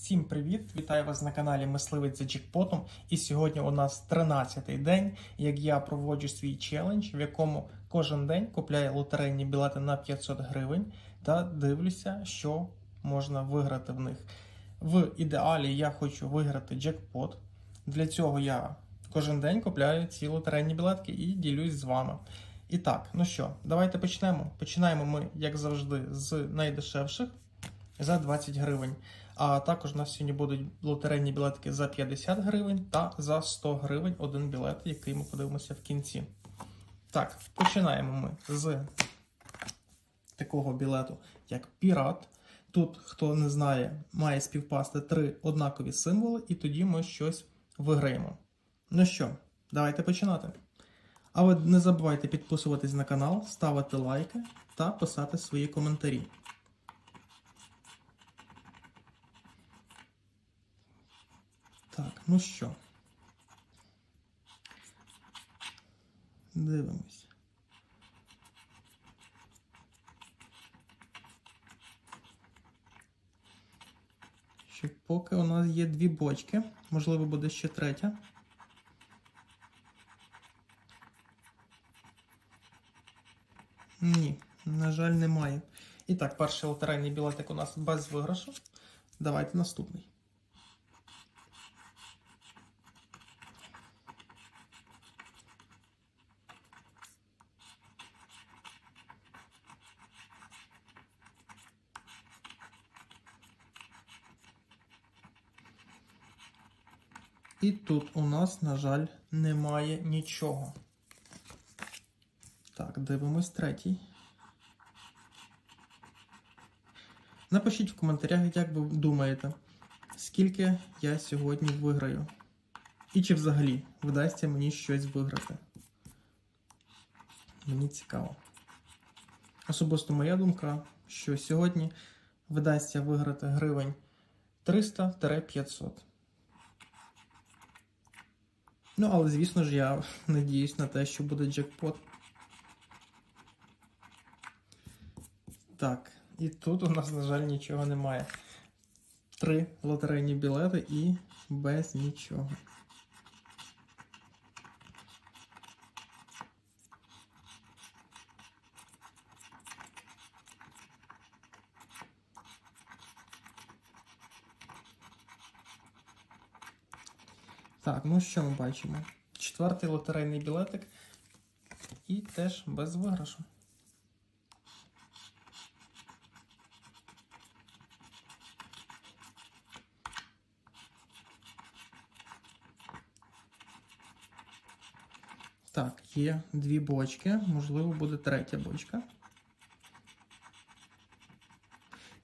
Всім привіт! Вітаю вас на каналі Мисливець за Джекпотом. І сьогодні у нас 13-й день, як я проводжу свій челендж, в якому кожен день купляю лотерейні білети на 500 гривень та дивлюся, що можна виграти в них. В ідеалі я хочу виграти джекпот. Для цього я кожен день купляю ці лотерейні білетки і ділюсь з вами. І так, ну що, давайте почнемо. Починаємо ми, як завжди, з найдешевших за 20 гривень. А також у нас сьогодні будуть лотерейні білетки за 50 гривень та за 100 гривень один білет, який ми подивимося в кінці. Так, починаємо ми з такого білету, як Пірат. Тут, хто не знає, має співпасти три однакові символи, і тоді ми щось виграємо. Ну що, давайте починати. А ви не забувайте підписуватись на канал, ставити лайки та писати свої коментарі. Так, ну що? Дивимось. Ще поки у нас є дві бочки, можливо, буде ще третя. Ні, на жаль, немає. І так, перший лотерейний білетик у нас без виграшу. Давайте наступний. І тут у нас, на жаль, немає нічого. Так, дивимось третій. Напишіть в коментарях, як ви думаєте, скільки я сьогодні виграю. І чи взагалі вдасться мені щось виграти. Мені цікаво. Особисто моя думка, що сьогодні вдасться виграти гривень 300-500. Ну, але звісно ж, я надіюсь на те, що буде джекпот. Так, і тут у нас, на жаль, нічого немає. Три лотерейні білети і без нічого. Так, ну що ми бачимо? Четвертий лотерейний білетик і теж без виграшу. Так, є дві бочки, можливо, буде третя бочка.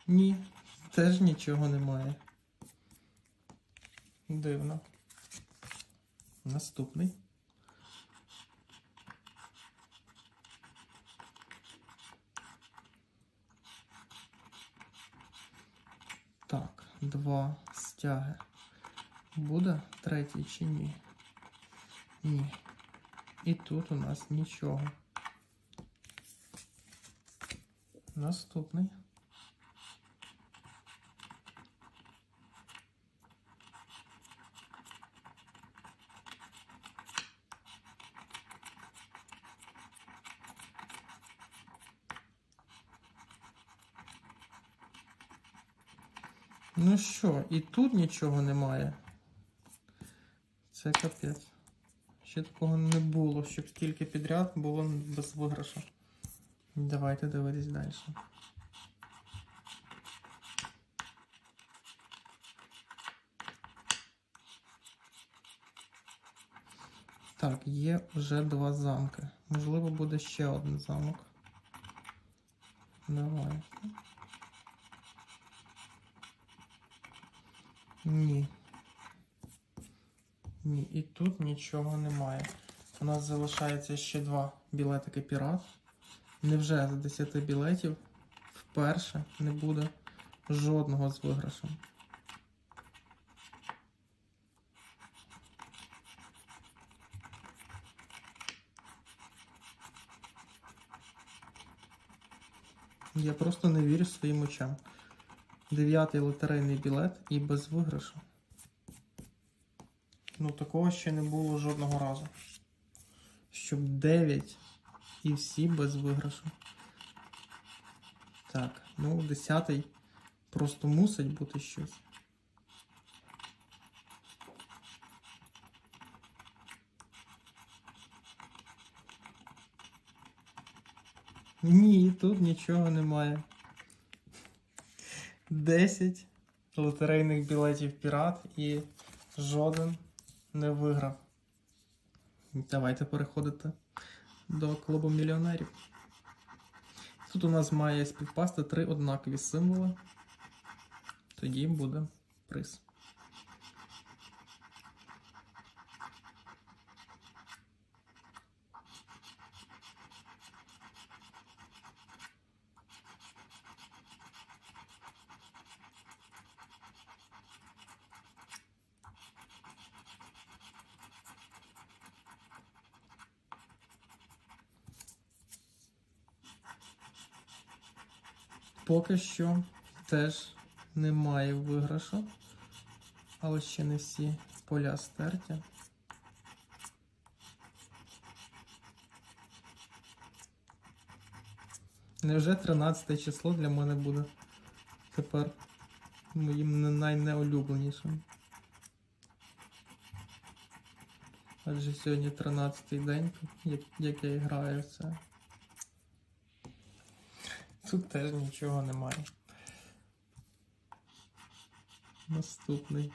Ні, теж нічого немає. Дивно. Наступний. Так, два стяги. Буде третій чи ні? Ні. І тут у нас нічого. Наступний. Ну що, і тут нічого немає. Це капець. Ще такого не було, щоб стільки підряд було без виграшу. Давайте дивитись далі. Так, є вже два замки. Можливо, буде ще один замок. Давай. Ні. Ні, і тут нічого немає. У нас залишається ще два білетики пірат. Невже з 10 білетів вперше не буде жодного з виграшем. Я просто не вірю своїм очам. Дев'ятий лотерейний білет і без виграшу. Ну, такого ще не було жодного разу. Щоб 9 і всі без виграшу. Так, ну, десятий просто мусить бути щось. Ні, тут нічого немає. 10 лотерейних білетів пірат і жоден не виграв. Давайте переходити до клубу мільйонерів. Тут у нас має співпасти три однакові символи. Тоді буде приз. Поки що теж немає виграшу, але ще не всі поля стерті. Невже 13 число для мене буде тепер моїм найнеулюбленішим? Адже сьогодні 13-й день, як, я граю в це. Тут теж нічого немає. Наступний.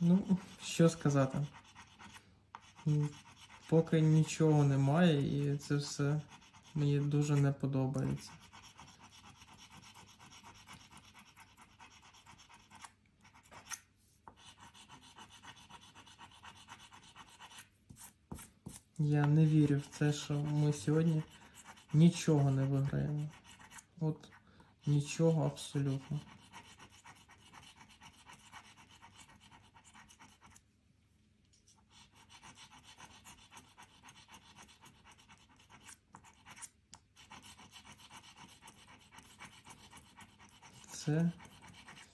Ну, що сказати. Поки нічого немає, і це все мені дуже не подобається. Я не вірю в те, що ми сьогодні нічого не виграємо. От нічого абсолютно. Це,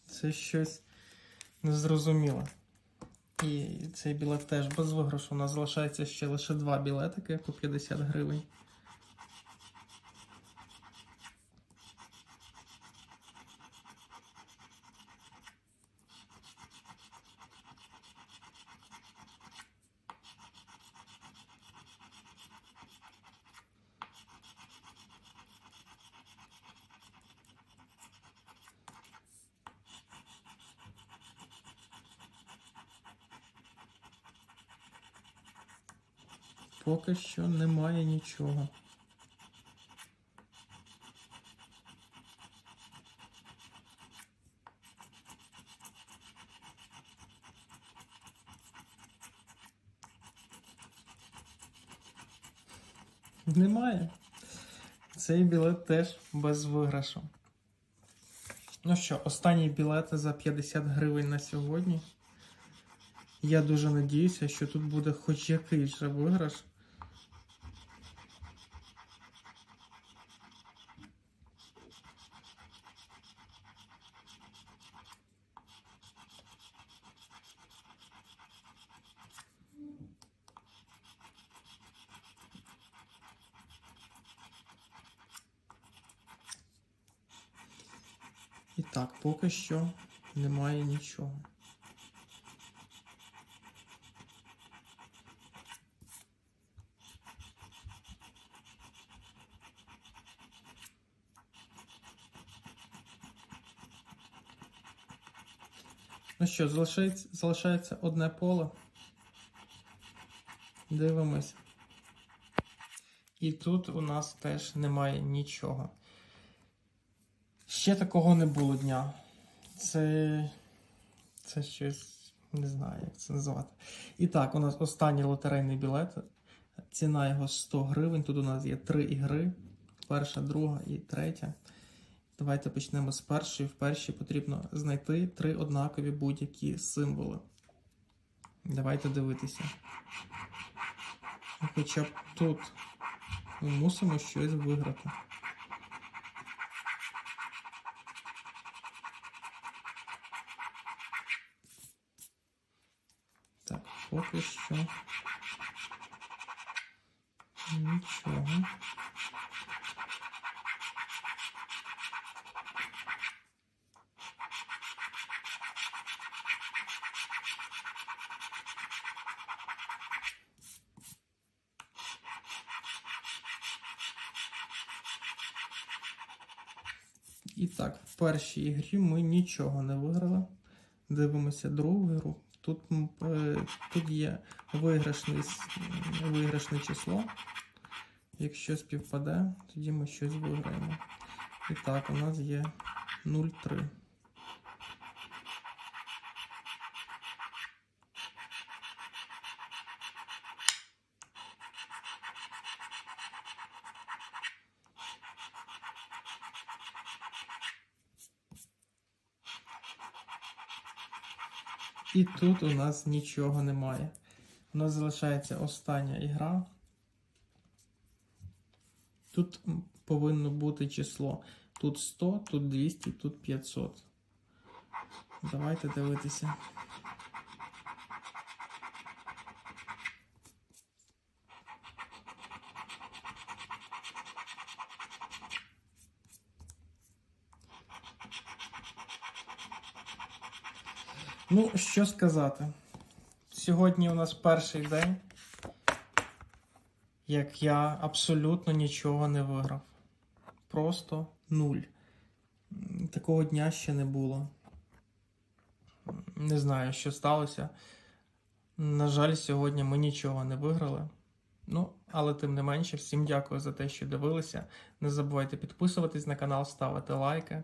це щось незрозуміле. І цей білет теж без виграшу. У нас залишається ще лише два білетики по 50 гривень. Поки що немає нічого. Немає. Цей білет теж без виграшу. Ну що, останній білет за 50 гривень на сьогодні. Я дуже надіюся, що тут буде хоч якийсь же виграш. І так, поки що немає нічого. Ну що, залишається, залишається одне поле. Дивимось. І тут у нас теж немає нічого. Ще такого не було дня. Це. Це щось. Не знаю, як це назвати. І так, у нас останній лотерейний білет. Ціна його 100 гривень. Тут у нас є три ігри. Перша, друга і третя. Давайте почнемо з першої. В першій потрібно знайти три однакові будь-які символи. Давайте дивитися. Ну, Хоча б тут ми мусимо щось виграти. Так, поки що. Нічого. І так, в першій грі ми нічого не виграли. Дивимося другу гру. Тут, е, тут є виграшне, виграшне число. Якщо співпаде, тоді ми щось виграємо. І так, у нас є 0,3. І тут у нас нічого немає. У нас залишається остання ігра. Тут повинно бути число. Тут 100, тут 200, тут 500. Давайте дивитися. Ну, що сказати. Сьогодні у нас перший день, як я абсолютно нічого не виграв. Просто нуль. Такого дня ще не було. Не знаю, що сталося. На жаль, сьогодні ми нічого не виграли. Ну, але тим не менше, всім дякую за те, що дивилися. Не забувайте підписуватись на канал, ставити лайки.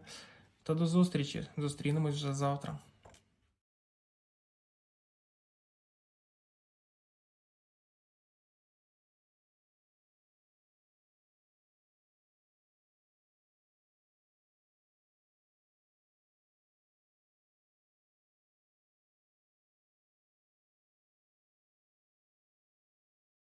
Та до зустрічі. Зустрінемось вже завтра.